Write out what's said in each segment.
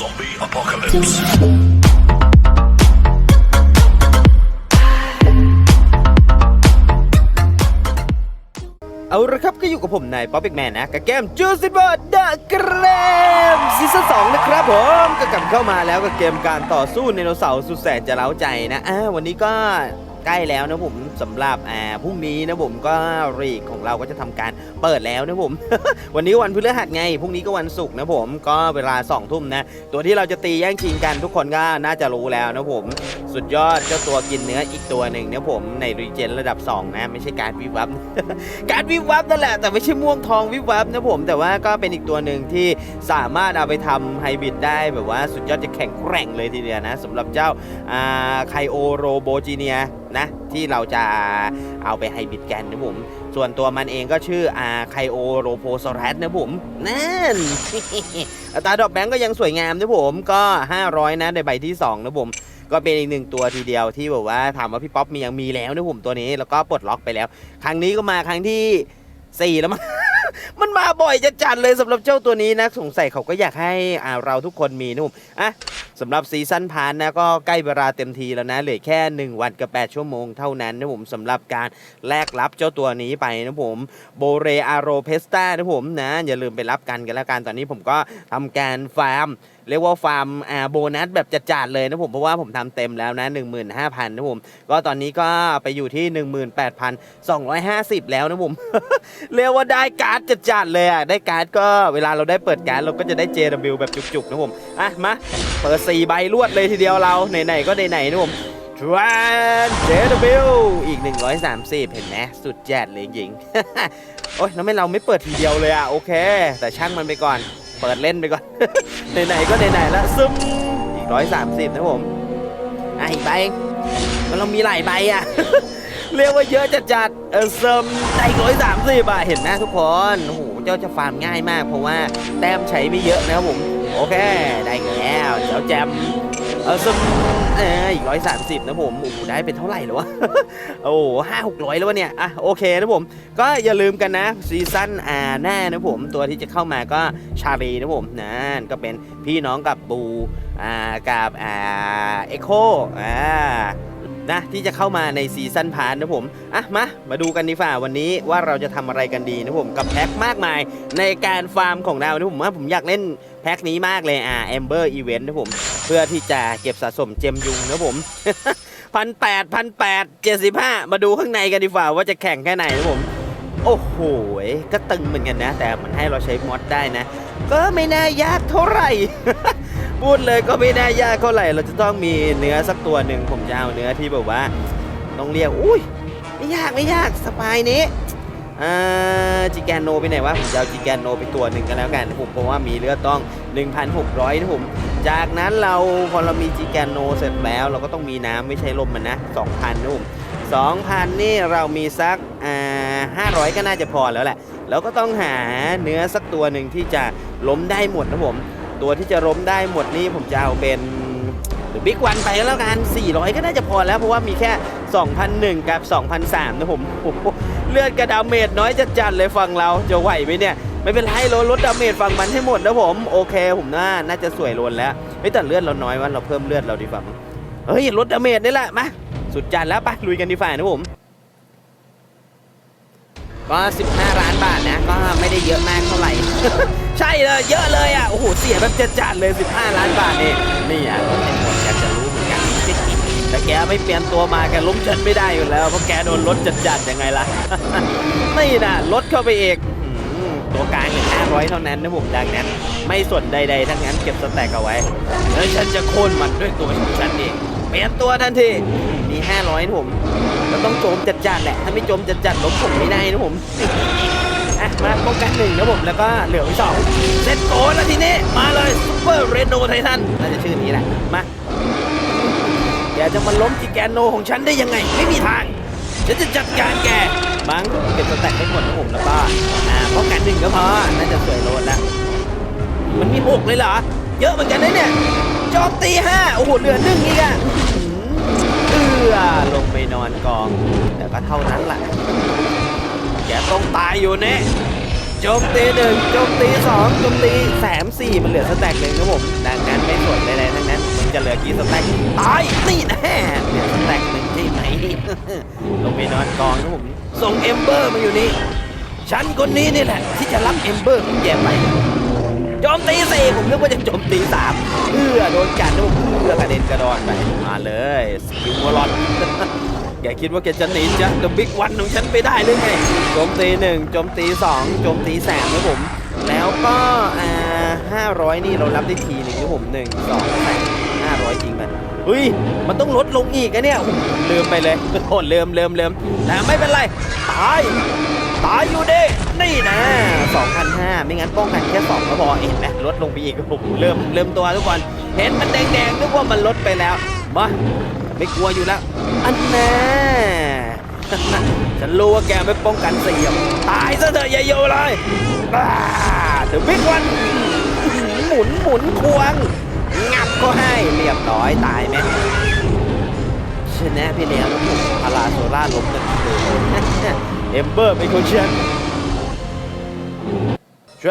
Zombie apocalypse. เอาละครับก็อยู่กับผมนายป๊อปเอกแมนนะกับเกมจูซิบอร์ดอะเกรมซีซั่นสองนะครับผมก็กลับเข้ามาแล้วกับเกมการต่อสู้ไดโนเสาร์สุดแสนจะเล้าใจนะอ่าวันนี้ก็ใกล้แล้วนะผมสำหรับอ่าพรุ่งนี้นะผมก็รีกของเราก็จะทำการเปิดแล้วนะผม วันนี้วันพฤหัสไงพรุ่งนี้ก็วันศุกร์นะผมก็เวลา2องทุ่มนะตัวที่เราจะตีแย่งชิงกันทุกคนก็น่าจะรู้แล้วนะผม สุดยอดเจ้าตัวกินเนื้ออีกตัวหนึ่งนะผมในรีเจนระดับ 2 นะ ไม่ใช่การวิบวับการวิบวับนั่นแหละแต่ไม่ใช่ม่วงทองวิบวับนะผมแต่ว่าก็เป็นอีกตัวหนึ่งที่สามารถเอาไปทำไฮบริดได้แบบว่าสุดยอดจะแข็งแกร่งเลยทีเดียวนะสำหรับเจ้าไคโอโรโบจีเนียนะ ที่เราจะเอาไปไฮบริดกันนะผม ส่วนตัวมันเองก็ชื่ออาไคโอโรโพซอรัสนะผมนั่นอัตราดอกแบงก์ก็ยังสวยงามนะผมก็ 500 นะในใบที่ 2 นะผมก็เป็นอีกหนึ่งตัวทีเดียวที่แบบว่าถามว่าพี่ป๊อปมียังมีแล้วนะผมตัวนี้แล้วก็ปลดล็อกไปแล้ว ครั้งนี้ก็มาครั้งที่ 4 แล้วมั้ง มันมาบ่อยจะจัดเลยสำหรับเจ้าตัวนี้นะ สงสัยเขาก็อยากให้อ่าเราทุกคนมีนุ่มอะสำหรับซีซั่นพานนะก็ใกล้เวลาเต็มทีแล้วนะเหลือแค่ 1 วันกับ 8 ชั่วโมงเท่านั้นนะผมสำหรับการแลกรับเจ้าตัวนี้ไปนะผมโบเรอาโรเพสตานะผมนะอย่าลืมไปรับกันกันแล้วกันตอนนี้ผมก็ทำการฟาร์มเรียกว่าฟาร์มอ่าโบนัสแบบจัดๆเลยนะผมเพราะว่าผมทำเต็มแล้วนะ 15,000นะผมก็ตอนนี้ก็ไปอยู่ที่ 18,250 แล้วนะผมเรียกว่าได้การ์ดจัดๆเลยอะได้การ์ดก็เวลาเราได้เปิดการ์ดเราก็จะได้ JW แบบจุกๆนะผมอะมาเปิด4ใบรวดเลยทีเดียวเราไหนๆก็ไหนๆนะผมทราน JW อีก 130 เห็นไหมสุดแจดเลยจริง โอ๊ยแล้วไม่เราไม่เปิดทีเดียวเลยอะโอเค แต่ช่างมันไปก่อน เปิดเล่นไปก่อน ไหนๆก็ไหนๆแล้วซึมอีก130นะผมอะอีกใบเองมันเรามีหลายใบอะ เรียกว่าเยอะจัดจัดๆเออซึมได้ร้อยสามสิบอะเห็นนะทุกคนโอ้โหเจ้าจะฟาร์มง่ายมาก เพราะว่าแต้มใช้ไม่เยอะนะครับผม โอเค ได้แล้วเจ้าแจม เออซึมเอออีกร้อยสามสิบนะผมโอ้โหได้เป็นเท่าไหร่แล้ววะ โอ้ห้าหกร้อยแล้ววะเนี่ย อะโอเคนะผม ก็อย่าลืมกันนะซีซั่นอ่าหน้านะผมตัวที่จะเข้ามาก็ชาลีนะผมนั่นก็เป็นพี่น้องกับบูอ่ากับอ่าเอ็กโคอ่านะที่จะเข้ามาในซีซั่นพาร์ทนะผม อะ มา มาดูกันดีฝ่าวันนี้ว่าเราจะทำอะไรกันดีนะผม กับแพ็คมากมายในการฟาร์มของเรานะผมว่าผมอยากเล่นแพ็คนี้มากเลยอ่าแอมเบอร์อีเวนต์นะผม เพื่อที่จะเก็บสะสมเจมยุงนะผมพันแปดพันแปดเจ็ดสิบห้ามาดูข้างในกันดีกว่าว่าจะแข่งแค่ไหนนะผม โอ้โหก็ตึงเหมือนกันนะ แต่มันให้เราใช้มอดได้นะ ก็ไม่น่ายากเท่าไหร่ พูดเลยก็ไม่น่ายากเท่าไหร่ เราจะต้องมีเนื้อสักตัวหนึ่งผมจะเอาเนื้อที่แบบว่า ต้องเรียกอุ้ยไม่ยากไม่ยากสบายนี้จิแกนโนไปไหนวะผมจะเอาจิแกนโนไปตัวหนึ่งกันแล้วกันผมเพราะว่ามีเลือดต้อง 1,600นะผม จากนั้นเราพอเรามีจิแกนโนเสร็จแล้ว เราก็ต้องมีน้ำไม่ใช่ลมมันนะ2,000นะผม2,000 นี่เรามีสักอ่า500 ก็น่าจะพอแล้วแหละ แล้วก็ต้องหาเนื้อสักตัวหนึ่งที่จะล้มได้หมดนะผม ตัวที่จะล้มได้หมดนี่ผมจะเอาเป็นหรือบิ๊กวันไปก็แล้วกัน 400 ก็น่าจะพอแล้ว เพราะว่ามีแค่ 2,001 กับ 2,003นะผม เลือดกระดาเมจน้อยจัดจัดๆเลยฝั่งเราจะไหวไหมเนี่ย ไม่เป็นไรเราลดดาเมจฝั่งมันให้หมดนะผม โอเคผมน่าน่าจะสวยล้นแล้วเฮ้ยแต่เลือดเราน้อยว่าเราเพิ่มเลือดเราดีกว่ามั้งเฮ้ยลดดาเมจนี่แหละมาสุดจัดแล้วไปลุยกันดีฝ่านะผมก็ 15 ล้านบาทนะ ก็ไม่ได้เยอะมากเท่าไหร่ ใช่เลยเยอะเลยอะ โอ้โห เสียแบบจัดๆเลย 15 ล้านบาทนี่ นี่อะรถเป็นหมอยากจะรู้เหมือนกันแต่แกไม่เปลี่ยนตัวมาแกล้มฉันไม่ได้อยู่แล้ว เพราะแกโดนรถจัดๆยังไงล่ะนี่นะรถเข้าไปเอก ตัวกลางอย่าง500 เท่านั้นนะผมดังนั้น ไม่สนใดๆทั้งนั้นเก็บสแต็กเอาไว้ แล้วฉันจะโค่นมันด้วยตัวของฉันเองเปลี่ยนตัวทันทีมี500นะผมก็ต้องโจมจัดๆแหละ ถ้าไม่โจมจัดๆล้มผมไม่ได้นะผมอะมาป้องกันหนึ่งนะผมแล้วก็เหลือไว้สองเซตโกแล้วทีนี้มาเลยซุปเปอร์เรโนไททันน่าจะชื่อนี้แหละมาแกจะมาล้มจิแกนโนของฉันได้ยังไง ไม่มีทาง ฉันจะจัดการแก บังเก็บสแต็กให้หมดนะผมแล้วก็อ่าป้องกันหนึ่งก็พอน่าจะสวยโลนแล้วมันมีหกเลยเหรอ เยอะเหมือนกันนะเนี่ยโจมตีห้าโอ้โหเหลือหนึ่งอีกอะเอือลงไปนอนกองแต่ก็เท่านั้นแหละแกต้องตายอยู่เนี่ยโจมตีหนึ่งโจมตีสองโจมตีแสมสี่มันเหลือสแต็กหนึ่งครับผมดังนั้นไม่สนใดๆทั้งนั้นมันจะเหลือกี่สแต็กตายนี่แน่เหลือสแต็กหนึ่ง ใช่ไหม ลงไปนอนกองครับผมส่งเอมเบอร์มาอยู่นี่ ฉันคนนี้นี่แหละ ที่จะรับเอมเบอร์ของแกไปโจมตีสี่ผมนึกว่าจะโจมตีสามเพื่อโดนกันนะผมเพื่อกระเด็นกระดอนไปมาเลยสกิลวอลลอนแกคิดว่าแกจะหนีจากเดอะบิ๊กวันของฉันไปได้หรือไงโจมตีหนึ่งโจมตีสองโจมตีสามนะผม แล้วก็อ่าห้าร้อยนี่เรารับได้ทีหนึ่งนะผมหนึ่งสองสามห้าร้ อยจริงมันเฮ้ย มันต้องลดลงอีกอะเนี่ยลืมไปเลยโอ้ลืมลืมลืมแต่ไม่เป็นไร ตาย ตายอยู่ดิ นี่นะ2,500ไม่งั้นป้องกันแค่2ก็พอเห็นไหมลดลงไปอีกผมเริ่มเริ่มตัวทุกคนเห็นมันแดงๆนึกว่ามันลดไปแล้ว มา ไม่กลัวอยู่แล้ว อันแน่ฉันรู้ว่าแกไม่ป้องกันเสียมตายซะเถอะย่าโยเลยเดอะบิ๊กวันหมุนหมุนควงงับ ก็ให้เรียบร้อยตายไหมชนะไปแล้วนะผมพาราโซล่าล้มกันเลยเอมเบอร์เป็นคนเชียนทร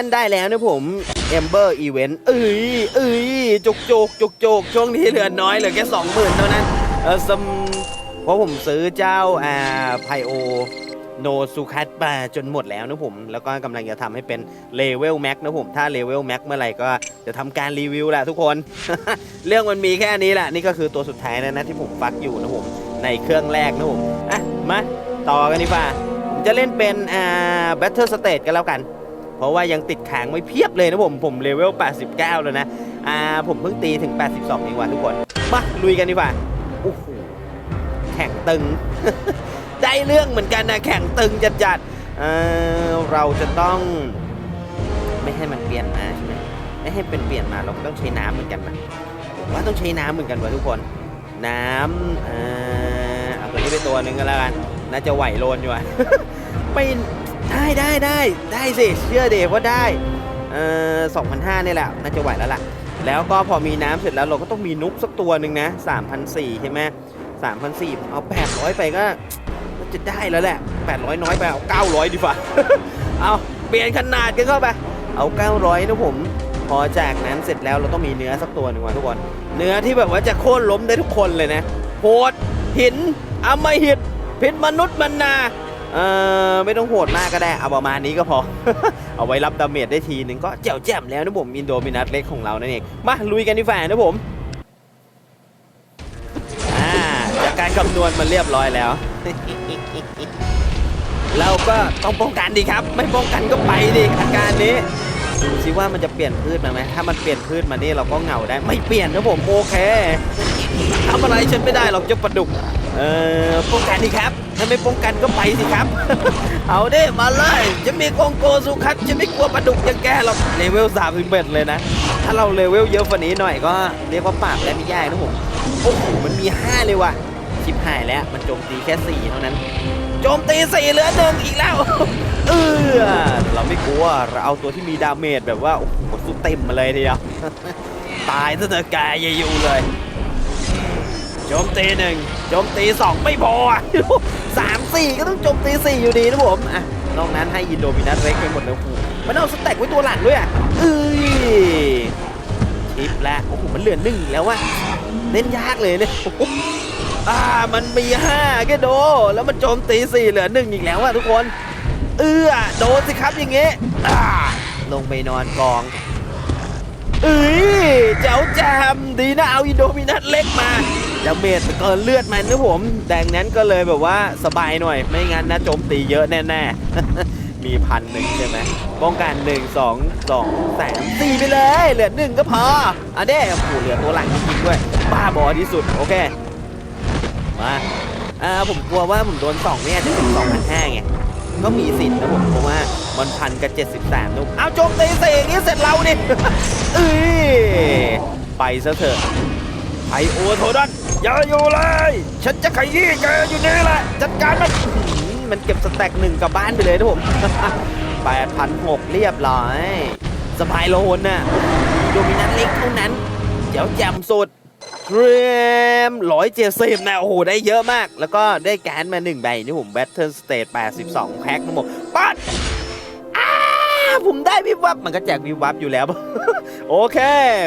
นได้แล้วนะผมเอมเบอร์อีเวนต์เอ้ยเอ้ยจุกจุกจุกจุกช่วงนี้เหลือน้อยเหลือแค่สองหมื่นเท่านั้นเออซัมเพราะผมซื้อเจ้าอ่าไพโอ โนซูคัตมาจนหมดแล้วนะผม แล้วก็กำลังจะทำให้เป็นเลเวลแม็กนะผม ถ้าเลเวลแม็กเมื่อไหร่ก็จะทำการรีวิวแหละทุกคน เรื่องมันมีแค่นี้แหละ นี่ก็คือตัวสุดท้ายนะนะที่ผมฟักอยู่นะผม ในเครื่องแรกนะผม อะ มา ต่อกันดีกว่า ผมจะเล่นเป็นอ่า Battle Stage กันแล้วกัน เพราะว่ายังติดค้างไว้เพียบเลยนะผม ผมเลเวล 89 แล้วนะ อ่า ผมเพิ่งตีถึง 82เองว่ะทุกคน มา ลุยกันดีกว่าโอ้โหแข่งตึง ได้เรื่องเหมือนกันนะแข่งตึงจัดๆเเราจะต้อง ไม่ให้มันเปลี่ยนมาใช่ไหมไม่ให้เป็นเปลี่ยนมาเราก็ต้องใช้น้ำเหมือนกันนะผมว่าต้องใช้น้ำเหมือนกันวะทุกคน น้ำเอ่อเอาตัวนี้ไปตัวหนึ่งก็แล้วกันน่าจะไหวโลนอยู่อะไม่ได้ได้ได้ได้สิเชื่อเดว่าได้เอ่อสองพันห้านี่แหละน่าจะไหวแล้วล่ะ แล้วก็พอมีน้ำเสร็จแล้วเราก็ต้องมีนุกสักตัวหนึ่งนะสามพันสี่ใช่ไหมสามพันสี่เอาแปดร้อยไปก็ จะได้แล้วแหละแปดร้อยน้อยไปเอาเก้าร้อยดีกว่า เอาเปลี่ยนขนาดกันเข้าไป เอาเก้าร้อยนะผม พอจากนั้นเสร็จแล้วเราต้องมีเนื้อสักตัวหนึ่งว่ะทุกคน เนื้อที่แบบว่าจะโค่นล้มได้ทุกคนเลยนะโหดหินอมหิตพิษมนุษย์มันนาเออไม่ต้องโหดมากก็ได้ เอาประมาณนี้ก็พอ เอาไว้รับดาเมจได้ทีหนึ่งก็แจ๋วแจ่มแล้วนะผมอินโดมินัสเล็กของเรานั่นเอง มาลุยกันดีฝ่านะผมอ่าจากการคำนวณมันเรียบร้อยแล้ว เราก็ต้องป้องกันดีครับ ไม่ป้องกันก็ไปดิอาการนี้ดูสิว่ามันจะเปลี่ยนพืชมาไหมถ้ามันเปลี่ยนพืชมานี่เราก็เหงาได้ไม่เปลี่ยนนะผมโอเคทำอะไรฉันไม่ได้หรอกเจ้าปลาดุกเออป้องกันดีครับ ถ้าไม่ป้องกันก็ไปสิครับ เอาเด้มาเลยจะมีโกงโกสุคัตจะไม่กลัวปลาดุกย่างแกหรอกเลเวลสามสิบเอ็ดเลยนะ ถ้าเราเลเวลเยอะกว่านี้หน่อยก็เรียกว่าปราบและไม่ยากนะผมโอ้โหมันมีห้าเลยว่ะ ชิบหายแล้ว มันโจมตีแค่สี่เท่านั้น โจมตีสี่เหลือหนึ่งอีกแล้ว เออเราไม่กลัว เราเอาตัวที่มีดาเมจแบบว่า โอ้โหสุดเต็มมาเลยทีเดียว ตายซะเถอะกายย่าอยู่เลยโจมตีหนึ่งโจมตีสองไม่พอสามสี่ก็ต้องโจมตีสี่อยู่ดีนะผมอะนอกนั้นให้อินโดมินัสเล็กไปหมดเลยโอ้โหมันเอาสแต็กไว้ตัวหลังด้วยอะเอ้ยชิปแล้วโอ้โหมันเหลือหนึ่งแล้วว่ะเล่นยากเลยเนี่ย อ่ามันมีห้าแค่โด แล้วมันโจมตีสี่เหลือหนึ่งอีกแล้วอะทุกคน เอื้อโดนสิครับอย่างเงี้ยอ่าลงไปนอนกองเอ้ยเจ้าแจมดีนะเอาอินโดมินัสเล็กมาดาเมจเกินเลือดมันนะผมดังนั้นก็เลยแบบว่าสบายหน่อย ไม่งั้นนะโจมตีเยอะแน่ๆ มีพันหนึ่งใช่ไหมป้องกันหนึ่งสองสองแสนสี่ไปเลย เหลือหนึ่งก็พออะเด้โอ้โหเหลือตัวหลังจริงด้วย บ้าบอที่สุด โอเค มาอ่าผมกลัวว่าผมโดนสองเนี่ยจะถึงสองพันห้าไงก็มีสิทธิ์นะผมเพราะว่ามันพันกับเจ็ดสิบสามนุกเอาโจมตีเสอย่างนี้เสร็จเรานี่เอ้ยไปซะเถอะไอโอโทดันอย่าอยู่เลย ฉันจะขยี้แกอยู่นี่แหละ จัดการมันมันเก็บสแต็กหนึ่งกลับบ้านไปเลยนะผมแปดพันหกเรียบร้อย สบายโลนน่ะโดมินันเล็กเท่านั้นเดี๋ยวแจมสุด เทรมร้อยเจ็ดสิบนะโอ้โห ได้เยอะมาก แล้วก็ได้แกนมาหนึ่งใบนี่ผม Battle State 82แพ็คนะผมปัดอ้าผมได้วิบวับมันก็แจกวิบวับอยู่แล้ว โอเค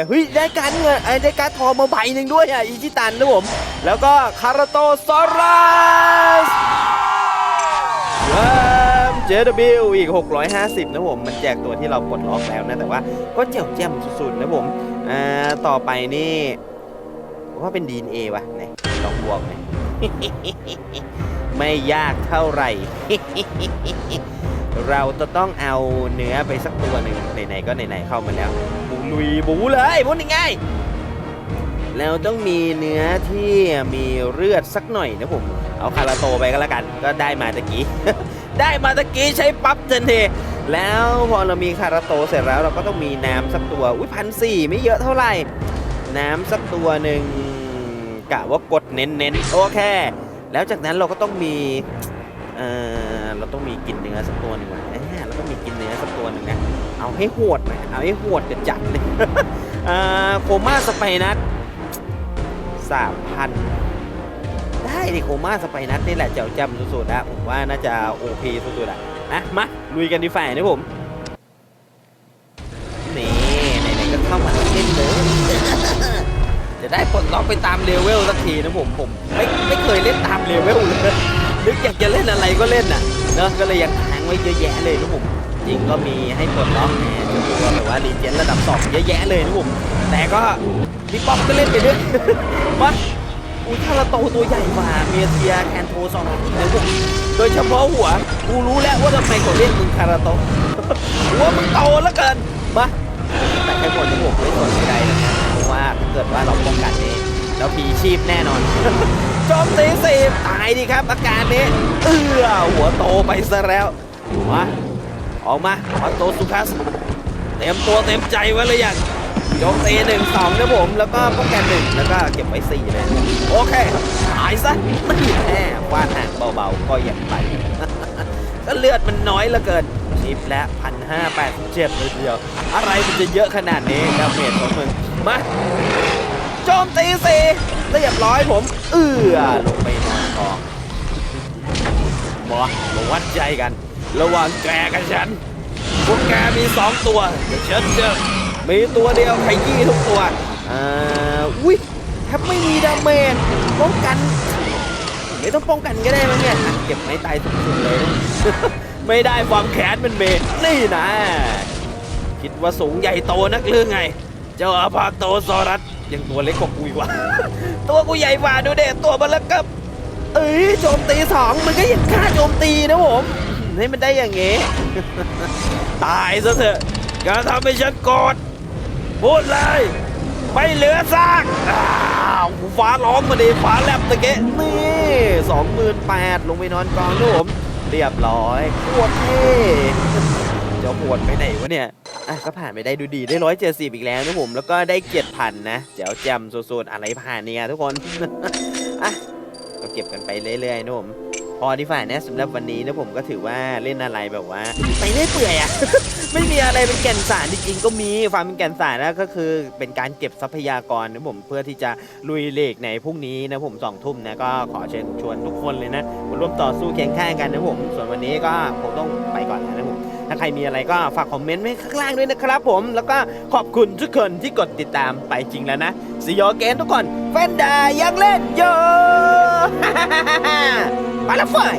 เฮ้ยได้การเงินไอ้ได้การทองมาใบหนึ่งด้วยอะอิชิตันนะผม แล้วก็คาราโตซอรัสเริ่ม JW อีก 650 นะผม มันแจกตัวที่เราปลดล็อกแล้วนะ แต่ว่าก็เจ๋วแจ่มสุดๆนะผม อ่า ต่อไปนี่ ผมว่าเป็น DNA วะไหนลองบวกไหมไม่ยากเท่าไหร่ เราจะต้องเอาเนื้อไปสักตัวหนึ่งไหนๆก็ไหนๆเข้ามาแล้วบูลุยบูเลยพูดยังไงเราต้องมีเนื้อที่มีเลือดสักหน่อยนะผม เอาคาราโตไปก็แล้วกัน ก็ได้มาตะกี้ ได้มาตะกี้ใช้ปั๊บทันทีแล้วพอเรามีคาราโตเสร็จแล้วเราก็ต้องมีน้ำสักตัว อุ้ยพันสี่ไม่เยอะเท่าไหร่ น้ำสักตัวหนึ่ง กะว่ากดเน้นๆโอเค แล้วจากนั้นเราก็ต้องมีเออเราต้องมีกินเนื้อสักตัวหนึ่งว่ะเอ้ยเราต้องมีกินเนื้อสักตัวหนึ่งนะเอาให้โหดหน่อยเอาให้โหดจะจัดเลยอ่าโคม่าสไปนัทสามพันได้ดิโคม่าสไปนัทนี่แหละเจ้าจำสุดๆนะผมว่าน่าจะโอเคสุดๆอะนะมาลุยกันดีฝ่ายนะผม นี่ไหนๆก็เข้ามาเล่นเลย จะได้ปลดล็อกไปตามเลเวลสักทีนะผมผมไม่ไม่เคยเล่นตามเลเวลเลยนึกอยากจะเล่นอะไรก็เล่นน่ะเนอะก็เลยยังค้างไว้เยอะแยะเลยนะผมจริงก็มีให้ปลดล็อกแหน่จะตัวแบบว่ารีเจนระดับสองเยอะแยะเลยนะผมแต่ก็พี่ป๊อปก็เล่นไปด้วยมันอุ้ยถ้าราโตตัวใหญ่กว่าเมียเทียแคนโทสองนะผมโดยเฉพาะหัวกูรู้แล้วว่าทำไมเขาเรียกมึงคาราโตหัวมึงโตแล้วเกินมาแต่แค่ผลที่ผมไม่สนใจนะเพราะว่าถ้า เกิดว่าเราป้องกันนี้เราพีชีพแน่นอนโจมตีสิบตายดีครับ อาการนี้ เอื้อหัวโตไปซะแล้วมาออกมาออโตสุคัสเต็มตัวเต็มใจไว้เลยยังโจมตีหนึ่งสองนะผม แล้วก็ป้องกันหนึ่งแล้วก็เก็บไว้สี่เลย โอเคตายซะไม่แน่ฟาดห่างเบาๆ ก็ยังไปก็เลือดมันน้อยเหลือเกินชิปและพันห้าแปดเจ็ดเลยทีเดียว อะไรมันจะเยอะขนาดนี้ดาเมจของมึง มา โจมตีสิเรียบร้อยผม เอื้อลงไปนอนกองมามาวัดใจกัน ระหว่างแกกับฉัน พวกแกมีสองตัว เดี๋ยวฉันจะมีตัวเดียวขยี้ทุกตัว อ่าอุ้ยแทบไม่มีดาเมจป้องกัน ไม่ต้องป้องกันก็ได้มั้งเนี่ยเก็บไม้ตายสุดๆเลย ไม่ได้ความแค้นมันเมนนี่นะ คิดว่าสูงใหญ่โตนักหรือไง เจ้าอาพาโตซอรัส ยังตัวเล็กกว่ากูอีกว่ะ ตัวกูใหญ่กว่าดูเด็ตัวมันแล้วกับเอ้ยโจมตีสองมันก็ยังกล้าโจมตีนะผมให้มันได้อย่างงี้ ตายซะเถอะอย่าทำให้ฉันโกรธพูดเลยไม่เหลือซากฟ้าร้องมาดิฟ้าแลบตะเกะนี่สองหมื่นแปดลงไปนอนกองนะผม เรียบร้อยโคตรเท่จะปวดไปไหนวะเนี่ย อะก็ผ่านไปได้ดูดีได้ร้อยเจ็ดสิบอีกแล้วนะผม แล้วก็ได้เกียรติพันนะเจ๋วแจมสุดๆอะไรผ่านเนี่ยทุกคน อะก็เก็บกันไปเรื่อยๆนะผมพอที่ฝ่ายนะสำหรับวันนี้นะผมก็ถือว่าเล่นอะไรแบบว่า ไปเรื่อยเปื่อยอะไม่มีอะไรเป็นแก่นสารจริงๆก็มีความเป็นแก่นสารนะก็คือเป็นการเก็บทรัพยากรนะผมเพื่อที่จะลุยเลกในพรุ่งนี้นะผมสองทุ่มนะก็ขอเชิญชวนทุกคนเลยนะมาร่วมต่อสู้เคียงข้างกันนะผม ส่วนวันนี้ก็ผมต้องไปก่อนแล้วนะผม ถ้าใครมีอะไรก็ฝากคอมเมนต์ไว้ข้างล่างด้วยนะครับผม แล้วก็ขอบคุณทุกคนที่กดติดตามไปจริงแล้วนะสยอเกนทุกคนแฟนดายังเล่นโยู่ไปละฝ่าย